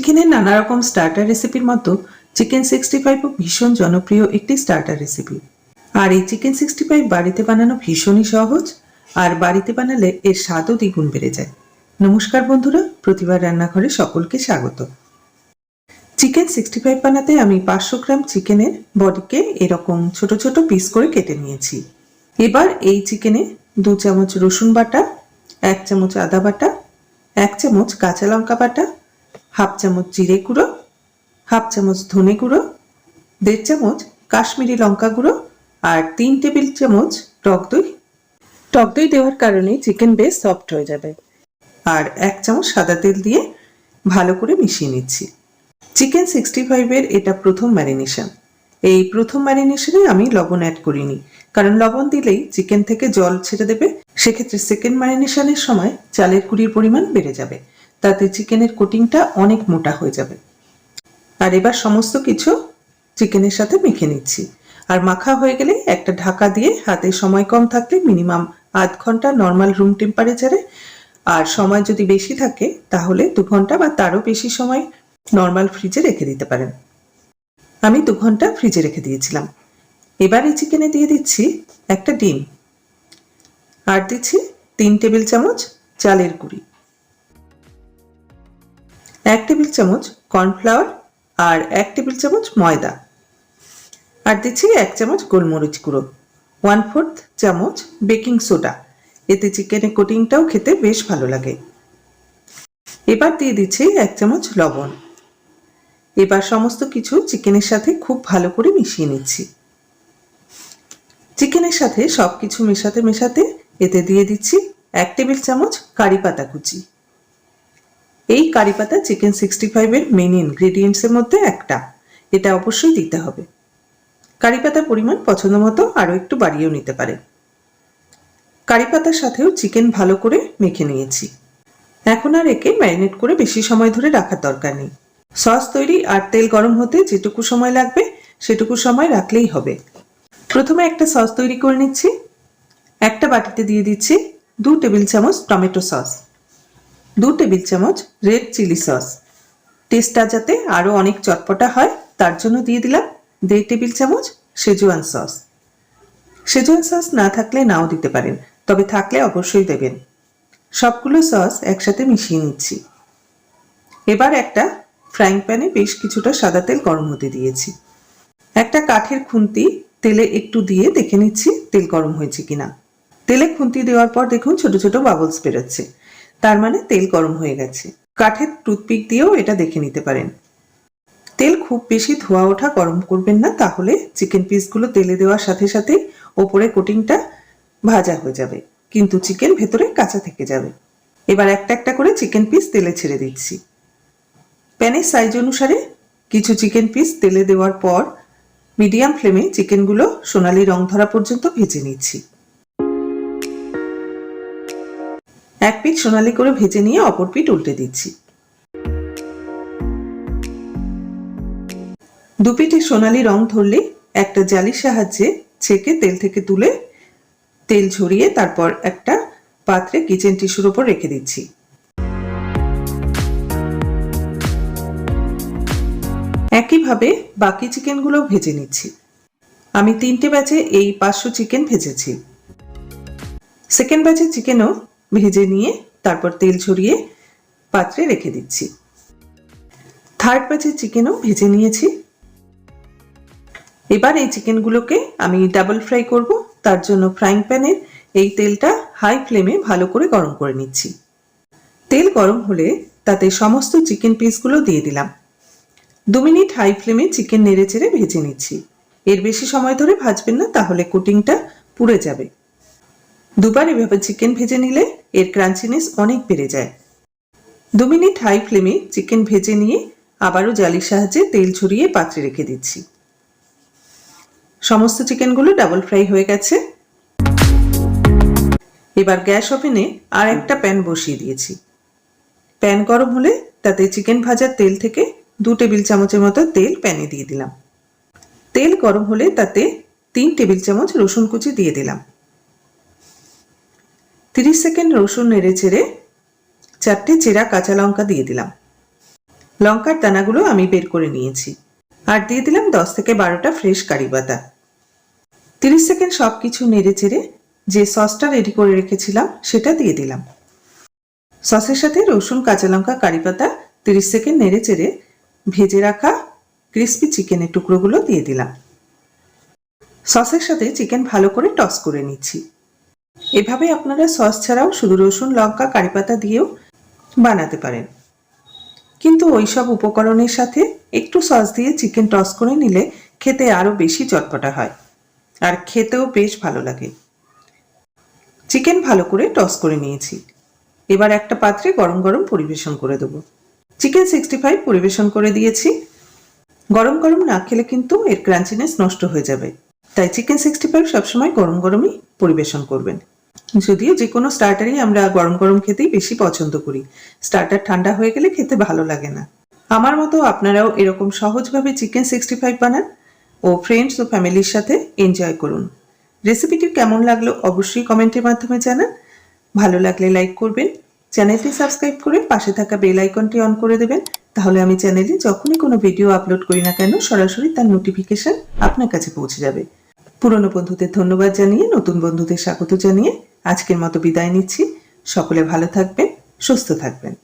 চিকেনের নানা রকম স্টার্টার রেসিপির মতো চিকেন সিক্সটি ফাইভও ভীষণ জনপ্রিয় একটি স্টার্টার রেসিপি আর এই চিকেন সিক্সটি ফাইভ বাড়িতে বানানো ভীষণই সহজ, আর বাড়িতে বানালে এর স্বাদও দ্বিগুণ বেড়ে যায়। নমস্কার বন্ধুরা, প্রতিবার রান্নাঘরে সকলকে স্বাগত। চিকেন সিক্সটি ফাইভ বানাতে আমি পাঁচশো গ্রাম চিকেনের বডিকে এরকম ছোট ছোট পিস করে কেটে নিয়েছি। এবার এই চিকেনে দু চামচ রসুন বাটা, এক চামচ আদা বাটা, এক চামচ কাঁচা লঙ্কা বাটা হাফ চামচ জিরে গুঁড়ো, হাফ চামচ ধনে গুঁড়ো, দেড় চামচ কাশ্মীরি লঙ্কা গুঁড়ো আর তিন টেবিল চামচ টক দই। টক দই দেওয়ার কারণে চিকেন বেশ সফট হয়ে যাবে। আর এক চামচ সাদা তেল দিয়ে ভালো করে মিশিয়ে নিচ্ছি। চিকেন সিক্সটি ফাইভের এটা প্রথম ম্যারিনেশন। এই প্রথম ম্যারিনেশনে আমি লবণ অ্যাড করিনি, কারণ লবণ দিলেই চিকেন থেকে জল ছেড়ে দেবে। সেক্ষেত্রে সেকেন্ড ম্যারিনেশনের সময় চালের কুড়ির পরিমাণ বেড়ে যাবে। তাতে চিকেনের কোটিংটা অনেক মোটা হয়ে যাবে। আর এবার সমস্ত কিছু চিকেনের সাথে মেখে নিচ্ছি। আর মাখা হয়ে গেলে একটা ঢাকা দিয়ে হাতে সময় কম থাকলে মিনিমাম আধ ঘণ্টা নর্মাল রুম টেম্পারেচারে। আর সময় যদি বেশি থাকে, তাহলে দু ঘণ্টা বা তারও বেশি সময় নর্মাল ফ্রিজে রেখে দিতে পারেন। আমি দু ঘণ্টা ফ্রিজে রেখে দিয়েছিলাম। এবার এই চিকেনে দিয়ে দিচ্ছি একটা ডিম। আর দিচ্ছি তিন টেবিল চামচ চালের গুঁড়ি। এক টেবিল চামচ কর্নফ্লাওয়ার আর এক টেবিল চামচ ময়দা। আর দিচ্ছি এক চামচ গোলমরিচ গুঁড়ো। ওয়ান ফোর্থ চামচ বেকিং সোডা। এতে চিকেনের কোটিংটাও খেতে বেশ ভালো লাগে। এবার দিয়ে দিচ্ছি এক চামচ লবণ। এবার সমস্ত কিছু চিকেনের সাথে খুব ভালো করে মিশিয়ে নিচ্ছি। চিকেনের সাথে সব কিছু মেশাতে মেশাতে এতে দিয়ে দিচ্ছি এক টেবিল চামচ কারি পাতা কুচি। এই কারি পাতা চিকেন সিক্সটি ফাইভের মেন ইনগ্রেডিয়েন্টসের মধ্যে একটা। এটা অবশ্যই দিতে হবে। কারি পাতার পরিমাণ পছন্দ মতো আরও একটু বাড়িয়েও নিতে পারে কারি পাতার সাথেও চিকেন ভালো করে মেখে নিয়েছি। এখন আর একে ম্যারিনেট করে বেশি সময় ধরে রাখার দরকার নেই। সস তৈরি আর তেল গরম হতে যেটুকু সময় লাগবে, সেটুকু সময় রাখলেই হবে। প্রথমে একটা সস তৈরি করে নিচ্ছি। একটা বাটিতে দিয়ে দিচ্ছি দু টেবিল চামচ টমেটো সস দু টেবিল চামচ রেড চিলি সস। টেস্টটা যাতে আরও অনেক চটপটা হয়, তার জন্য দিয়ে দিলাম দেড় টেবিল চামচ সেজুয়ান সস। সেজুয়ান সস না থাকলে নাও দিতে পারেন, তবে থাকলে অবশ্যই দেবেন। সবগুলো সস একসাথে মিশিয়ে নিচ্ছি। এবার একটা ফ্রাইং প্যানে বেশ কিছুটা সাদা তেল গরম হতে দিয়েছি। একটা কাঠের খুন্তি তেলে একটু দিয়ে দেখে নিচ্ছি তেল গরম হয়েছে কিনা। তেলে খুন্তি দেওয়ার পর দেখুন ছোট ছোট বাবলস বেরোচ্ছে। তার মানে তেল গরম হয়ে গেছে। কাঠের টুথপিক দিয়েও এটা দেখে নিতে পারেন। তেল খুব বেশি ধোয়া ওঠা গরম করবেন না, তাহলে চিকেন পিসগুলো তেলে দেওয়ার সাথে সাথে ওপরে কোটিংটা ভাজা হয়ে যাবে। কিন্তু চিকেন ভেতরে কাঁচা থেকে যাবে। এবার একটা একটা করে চিকেন পিস তেলে ছেড়ে দিচ্ছি। প্যানের সাইজ অনুসারে কিছু চিকেন পিস তেলে দেওয়ার পর মিডিয়াম ফ্লেমে চিকেনগুলো সোনালি রং ধরা পর্যন্ত ভেজে নিচ্ছি। এক পিঠ সোনালি করে ভেজে নিয়ে অপর পিঠ উল্টে দিচ্ছি। দু পিঠে সোনালি রং ধরলে একটা জালির সাহায্যে ছেঁকে তেল থেকে তুলে তেল ঝরিয়ে তারপর একটা পাত্রে কিচেন টিস্যুর ওপর রেখে দিচ্ছি। একইভাবে বাকি চিকেনগুলো ভেজে নিচ্ছি। আমি তিনটে ব্যাচে এই পাঁচশো চিকেন ভেজেছি। সেকেন্ড ব্যাচের চিকেনও ভেজে নিয়ে তারপর তেল ছড়িয়ে পাত্রে রেখে দিচ্ছি। থার্ড ব্যাচের চিকেনও ভেজে নিয়েছি। এবার এই চিকেনগুলোকে আমি ডাবল ফ্রাই করব। তার জন্য ফ্রাইং প্যানের এই তেলটা হাই ফ্লেমে ভালো করে গরম করে নিচ্ছি। তেল গরম হলে তাতে সমস্ত চিকেন পিসগুলো দিয়ে দিলাম। দু মিনিট হাই ফ্লেমে চিকেন নেড়ে চেড়ে ভেজে নিচ্ছি। এর বেশি সময় ধরে ভাজবেন না, তাহলে কুটিংটা পুড়ে যাবে। দুবার এভাবে চিকেন ভেজে নিলে এর ক্রাঞ্চিনেস অনেক বেড়ে যায়। দু মিনিট হাই ফ্লেমে চিকেন ভেজে নিয়ে আবারও জালির সাহায্যে তেল ছড়িয়ে পাত্রে রেখে দিচ্ছি। সমস্ত চিকেনগুলো ডাবল ফ্রাই হয়ে গেছে। এবার গ্যাস ওভেনে আর একটা প্যান বসিয়ে দিয়েছি। প্যান গরম হলে তাতে চিকেন ভাজার তেল থেকে দু টেবিল চামচের মতো তেল প্যানে দিয়ে দিলাম। তেল গরম হলে তাতে তিন টেবিল চামচ রসুন কুচি দিয়ে দিলাম। তিরিশ সেকেন্ড রসুন নেড়ে চেড়ে চারটে চেরা কাঁচা লঙ্কা দিয়ে দিলাম। লঙ্কার দানাগুলো আমি বের করে নিয়েছি। আর দিয়ে দিলাম দশ থেকে বারোটা ফ্রেশ কারি পাতা। তিরিশ সেকেন্ড সব কিছু নেড়ে চেড়ে যে সসটা রেডি করে রেখেছিলাম, সেটা দিয়ে দিলাম। সসের সাথে রসুন, কাঁচা লঙ্কা, কারি পাতা তিরিশ সেকেন্ড নেড়ে চেড়ে ভেজে রাখা ক্রিস্পি চিকেনের টুকরোগুলো দিয়ে দিলাম। সসের সাথে চিকেন ভালো করে টস করে নিচ্ছি। এভাবে আপনারা সস ছাড়াও শুধু রসুন, লঙ্কা, কারি পাতা দিয়েও বানাতে পারেন। কিন্তু ওই সব উপকরণের সাথে একটু সস দিয়ে চিকেন টস করে নিলে খেতে আরও বেশি চটপটা হয়। আর খেতেও বেশ ভালো লাগে। চিকেন ভালো করে টস করে নিয়েছি। এবার একটা পাত্রে গরম গরম পরিবেশন করে দেবো। চিকেন সিক্সটি ফাইভ পরিবেশন করে দিয়েছি। গরম গরম না খেলে কিন্তু এর ক্রাঞ্চিনেস নষ্ট হয়ে যাবে। তাই চিকেন সিক্সটি ফাইভ সবসময় গরম গরমই পরিবেশন করবেন। যদিও যে কোনো স্টার্টারই আমরা গরম গরম খেতেই বেশি পছন্দ করি। স্টার্টার ঠান্ডা হয়ে গেলে খেতে ভালো লাগে না। আমার মতো আপনারাও এরকম সহজভাবে চিকেন সিক্সটি ফাইভ বানান ও ফ্রেন্ডস ও ফ্যামিলির সাথে এনজয় করুন। রেসিপিটি কেমন লাগল অবশ্যই কমেন্টের মাধ্যমে জানান। ভালো লাগলে লাইক করবেন। চ্যানেলটি সাবস্ক্রাইব করে পাশে থাকা বেল আইকনটি অন করে দেবেন। তাহলে আমি চ্যানেলে যখনই কোনো ভিডিও আপলোড করি না কেন, সরাসরি তার নোটিফিকেশন আপনার কাছে পৌঁছে যাবে। পুরনো বন্ধুদের ধন্যবাদ জানিয়ে, নতুন বন্ধুদের স্বাগত জানিয়ে আজকের মতো বিদায় নিচ্ছি। সকলে ভালো থাকবেন, সুস্থ থাকবেন।